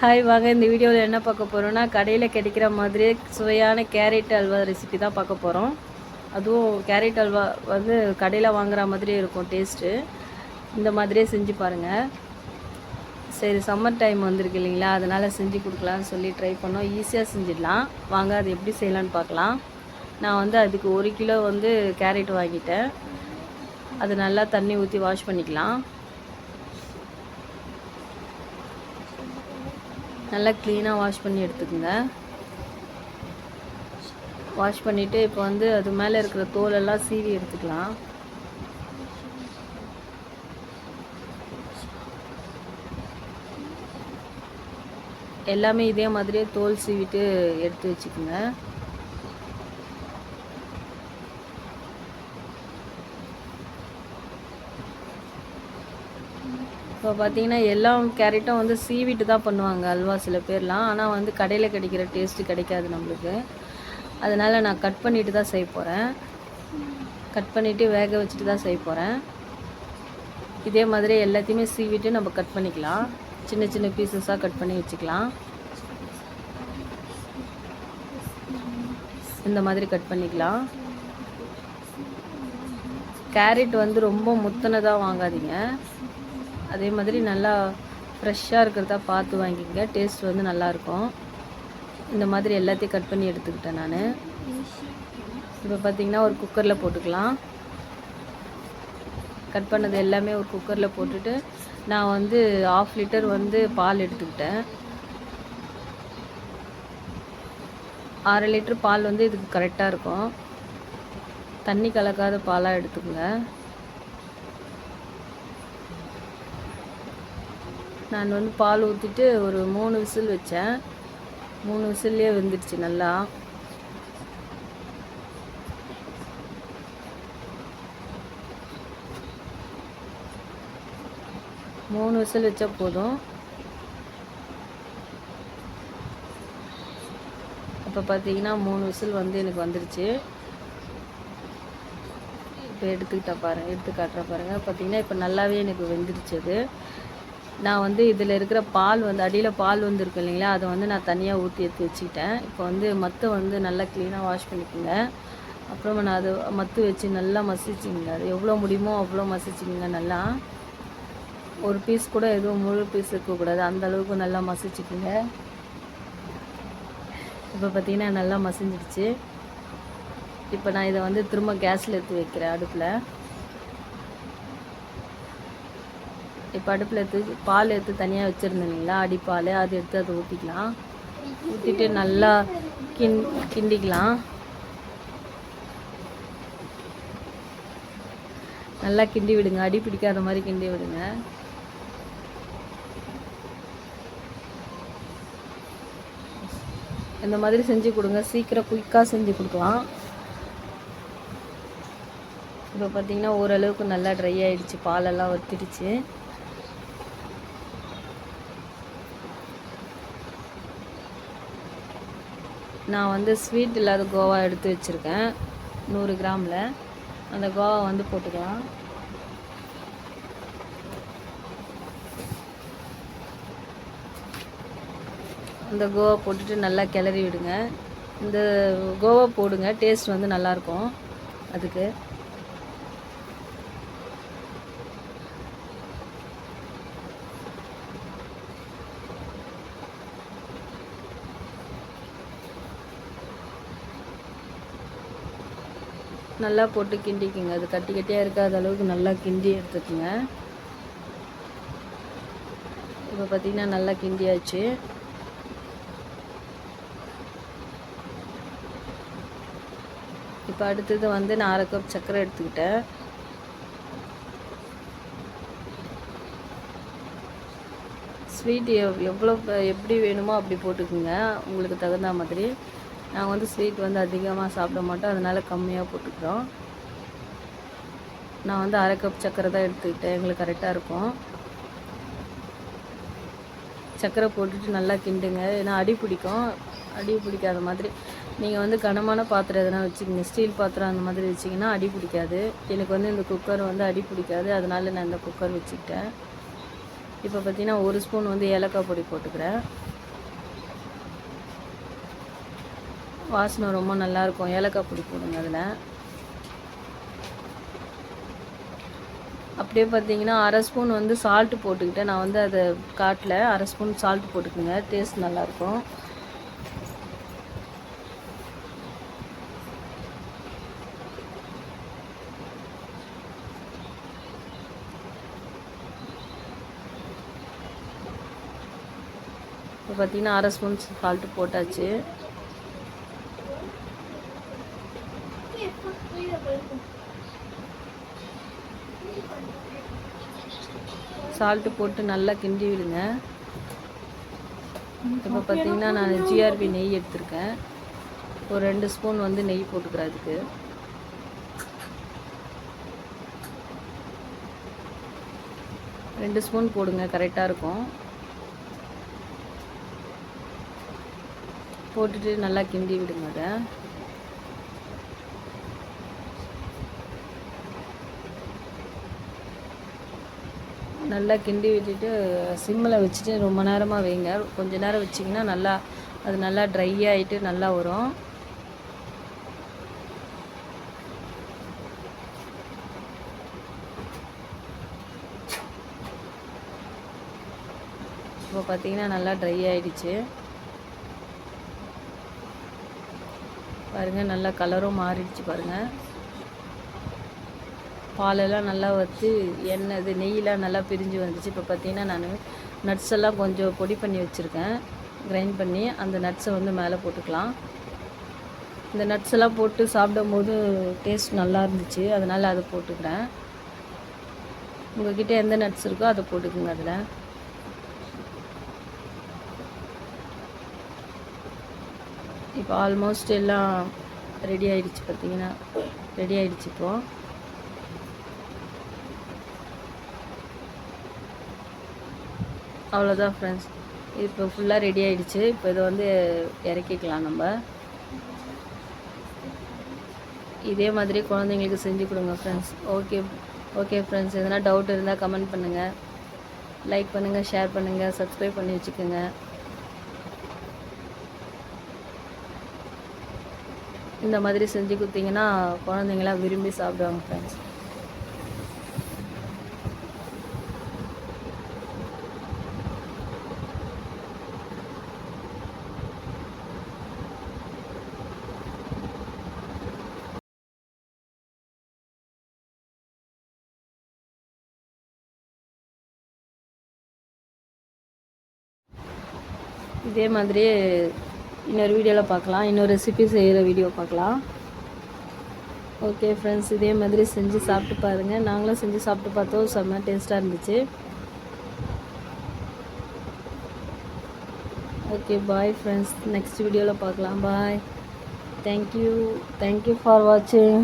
Hi வாங்க. இந்த வீடியோவில் என்ன பார்க்க போகிறோன்னா கடையில் கிடைக்கிற மாதிரி சுவையான கேரட் அல்வா ரெசிபி தான் பார்க்க போகிறோம் அதுவும் கேரட் அல்வா வந்து கடையில் வாங்குற மாதிரி இருக்கும் டேஸ்ட்டு இந்த மாதிரியே செஞ்சு பாருங்கள் சரி சம்மர் டைம் வந்திருக்கு இல்லைங்களா? அதனால் செஞ்சு கொடுக்கலான்னு சொல்லி ட்ரை பண்ணோம். ஈஸியாக செஞ்சிடலாம். வாங்க அது எப்படி செய்யலான்னு பார்க்கலாம். நான் வந்து அதுக்கு ஒரு கிலோ வந்து கேரட் வாங்கிட்டேன். அது நல்லா தண்ணி ஊற்றி வாஷ் பண்ணிக்கலாம். நல்லா க்ளீனாக வாஷ் பண்ணி எடுத்துக்கோங்க. வாஷ் பண்ணிவிட்டு இப்போ வந்து அது மேலே இருக்கிற தோலெல்லாம் சீவி எடுத்துக்கலாம். எல்லாமே இதே மாதிரியே தோல் சீவிட்டு எடுத்து வச்சுக்கோங்க. இப்போ பார்த்தீங்கன்னா எல்லா கேரட்டும் வந்து சீவிட்டு தான் பண்ணுவாங்க அல்வா சில பேர்லாம். ஆனால் வந்து கடையில் கிடைக்கிற டேஸ்ட்டு கிடைக்காது நம்மளுக்கு. அதனால் நான் கட் பண்ணிட்டு தான் செய்ய போகிறேன் கட் பண்ணிவிட்டு வேக வச்சுட்டு தான் செய்ய போகிறேன் இதே மாதிரி எல்லாத்தையுமே சீவிட்டு நம்ம கட் பண்ணிக்கலாம். சின்ன சின்ன பீசஸாக கட் பண்ணி வச்சுக்கலாம். இந்த மாதிரி கட் பண்ணிக்கலாம். கேரட் வந்து ரொம்ப முத்தனதாக வாங்காதீங்க. அதே மாதிரி நல்லா ஃப்ரெஷ்ஷாக இருக்கிறதா பார்த்து வாங்கிக்கங்க. டேஸ்ட் வந்து நல்லாயிருக்கும். இந்த மாதிரி எல்லாத்தையும் கட் பண்ணி எடுத்துக்கிட்டேன் நான். இப்போ பார்த்தீங்கன்னா ஒரு குக்கரில் போட்டுக்கலாம். கட் பண்ணது எல்லாமே ஒரு குக்கரில் போட்டுட்டு நான் வந்து ஆஃப் லிட்டர் வந்து பால் எடுத்துக்கிட்டேன். அரை லிட்டர் பால் வந்து இதுக்கு கரெக்டாக இருக்கும். தண்ணி கலக்காத பாலாக எடுத்துக்கோங்க. நான் வந்து பால் ஊற்றிட்டு ஒரு மூணு விசில் வச்சேன். மூணு விசில்லே வெந்துடுச்சு நல்லா. மூணு விசில் வச்சா போதும். அப்போ பார்த்தீங்கன்னா மூணு விசில் வந்து எனக்கு வந்துடுச்சு இப்போ எடுத்துக்கிட்டா பாருங்கள் எடுத்து காட்டுற பாருங்கள் பார்த்தீங்கன்னா இப்போ நல்லாவே எனக்கு வெந்துடுச்சு அது. நான் வந்து இதில் இருக்கிற பால் வந்து அடியில் பால் வந்துருக்கு இல்லைங்களா அதை வந்து நான் தனியாக ஊற்றி எடுத்து வச்சுக்கிட்டேன். இப்போ வந்து மத்து வந்து நல்லா க்ளீனாக வாஷ் பண்ணிக்கோங்க. அப்புறமா நான் அது மத்து வச்சு நல்லா மசிச்சிங்க அது எவ்வளோ முடியுமோ அவ்வளோ மசிச்சிங்க நல்லா. ஒரு பீஸ் கூட எதுவும் முழு பீஸ் இருக்கக்கூடாது அந்த அளவுக்கு நல்லா மசிச்சுக்குங்க. இப்போ பார்த்திங்கன்னா நல்லா மசிஞ்சிடுச்சு. இப்போ நான் இதை வந்து திரும்ப கேஸில் எடுத்து வைக்கிறேன் அடுப்பில். இப்போ அடுப்பில் எடுத்து பால் எடுத்து தனியாக வச்சுருந்தீங்களா அடிப்பால் அது எடுத்து அதை ஊற்றிக்கலாம் ஊற்றிட்டு நல்லா கிண் கிண்டிக்கலாம். நல்லா கிண்டி விடுங்க. அடி பிடிக்காத மாதிரி கிண்டி விடுங்க. இந்த மாதிரி செஞ்சு கொடுங்க. சீக்கிரம் குயிக்காக செஞ்சு கொடுக்கலாம். இப்போ பார்த்தீங்கன்னா ஓரளவுக்கு நல்லா ட்ரை ஆகிடுச்சு பாலெல்லாம் வத்திடுச்சு. நான் வந்து ஸ்வீட் இல்லாத கோவா எடுத்து வச்சுருக்கேன். நூறு கிராமில். அந்த கோவா வந்து போட்டுக்கலாம். அந்த கோவா போட்டுட்டு நல்லா கிளறி விடுங்க. இந்த கோவா போடுங்க டேஸ்ட் வந்து நல்லாயிருக்கும் அதுக்கு. நல்லா போட்டு கிண்டிக்குங்க. அது கட்டி கட்டியாக இருக்காத அளவுக்கு நல்லா கிண்டி எடுத்துக்கோங்க. இப்போ பார்த்திங்கன்னா நல்லா கிண்டியாச்சு. இப்போ அடுத்தது வந்து நான் அரை கப் சர்க்கரை எடுத்துக்கிட்டேன். ஸ்வீட் எவ் எவ்வளோ எப்படி வேணுமோ அப்படி போட்டுக்குங்க. உங்களுக்கு தகுந்த மாதிரி. நாங்கள் வந்து ஸ்வீட் வந்து அதிகமாக சாப்பிட மாட்டோம். அதனால் கம்மியாக போட்டுக்கிறோம். நான் வந்து அரை கப் சர்க்கரை தான் எடுத்துக்கிட்டேன். எங்களுக்கு கரெக்டாக இருக்கும். சர்க்கரை போட்டுட்டு நல்லா கிண்டுங்க. ஏன்னா அடி பிடிக்கும். அடி பிடிக்காத மாதிரி. நீங்கள் வந்து கனமான பாத்திரம் எதனா வச்சுக்கோங்க. ஸ்டீல் பாத்திரம் அந்த மாதிரி வச்சிங்கன்னா அடி பிடிக்காது. எனக்கு வந்து இந்த குக்கர் வந்து அடி பிடிக்காது. அதனால நான் இந்த குக்கர் வச்சுக்கிட்டேன். இப்போ பார்த்தீங்கன்னா ஒரு ஸ்பூன் வந்து ஏலக்காய் பொடி போட்டுக்கிறேன். வாசனை ரொம்ப நல்லாயிருக்கும். ஏலக்காய் பொடி போடுங்க அதில். அப்படியே பார்த்தீங்கன்னா அரை ஸ்பூன் வந்து சால்ட்டு போட்டுக்கிட்டேன். நான் வந்து அதை காட்டில் அரை ஸ்பூன் சால்ட் போட்டுக்கோங்க. டேஸ்ட் நல்லாயிருக்கும். இப்போ பார்த்தீங்கன்னா அரை ஸ்பூன் சால்ட்டு போட்டாச்சு. சால்ட்டு போட்டு நல்லா கிண்டி விடுங்க. இப்போ பார்த்தீங்கன்னா நான் ஜிஆர்பி நெய் எடுத்திருக்கேன். ஒரு ரெண்டு ஸ்பூன் வந்து நெய் போட்டுக்கிறேன் அதுக்கு. ரெண்டு ஸ்பூன் போடுங்க கரெக்டாக இருக்கும். போட்டுட்டு நல்லா கிண்டி விடுங்க அதை. நல்லா கிண்டி விட்டுட்டு சிம்மில் வச்சுட்டு ரொம்ப நேரமாக வைங்க. கொஞ்ச நேரம் வச்சிங்கன்னா நல்லா அது நல்லா ட்ரை ஆகிட்டு நல்லா வரும். இப்போ பார்த்தீங்கன்னா நல்லா ட்ரை ஆகிடுச்சு பாருங்கள் நல்லா கலரும் மாறிடுச்சு பாருங்கள் பாலெல்லாம் நல்லா வச்சு எண்ணெய் இது நெய்யெலாம் நல்லா பிரிஞ்சு வந்துச்சு. இப்போ பார்த்தீங்கன்னா நான் நட்ஸ் எல்லாம் கொஞ்சம் பொடி பண்ணி வச்சுருக்கேன். கிரைண்ட் பண்ணி அந்த நட்ஸை வந்து மேலே போட்டுக்கலாம். இந்த நட்ஸ் எல்லாம் போட்டு சாப்பிடும் போது டேஸ்ட் நல்லா இருந்துச்சு. அதனால் அதை போட்டுக்கிறேன். உங்கள்கிட்ட எந்த நட்ஸ் இருக்கோ அதை போட்டுக்குங்க அதில். இப்போ ஆல்மோஸ்ட் எல்லாம் ரெடி ஆயிடுச்சு பார்த்தீங்கன்னா ரெடி ஆயிடுச்சு இப்போது அவ்வளோதான் ஃப்ரெண்ட்ஸ் இப்போ ஃபுல்லாக ரெடி ஆகிடுச்சு இப்போ இதை வந்து இறக்கிக்கலாம் நம்ம. இதே மாதிரி குழந்தைங்களுக்கு செஞ்சு கொடுங்க ஃப்ரெண்ட்ஸ் ஓகே ஓகே ஃப்ரெண்ட்ஸ் எதனா டவுட் இருந்தால் கமெண்ட் பண்ணுங்கள் லைக் பண்ணுங்கள் ஷேர் பண்ணுங்கள் சப்ஸ்கிரைப் பண்ணி வச்சுக்கோங்க. இந்த மாதிரி செஞ்சு கொடுத்தீங்கன்னா குழந்தைங்களாம் விரும்பி சாப்பிடுவாங்க ஃப்ரெண்ட்ஸ் இதே மாதிரி இன்னொரு வீடியோவில் பார்க்கலாம். இன்னொரு ரெசிபி செய்கிற வீடியோ பார்க்கலாம். ஓகே ஃப்ரெண்ட்ஸ் இதே மாதிரி செஞ்சு சாப்பிட்டு பாருங்கள் நாங்களும் செஞ்சு சாப்பிட்டு பார்த்தோம். செம்ம டேஸ்ட்டாக இருந்துச்சு. ஓகே பாய் ஃப்ரெண்ட்ஸ் நெக்ஸ்ட் வீடியோவில் பார்க்கலாம். பாய் தேங்க்யூ தேங்க்யூ ஃபார் வாட்சிங்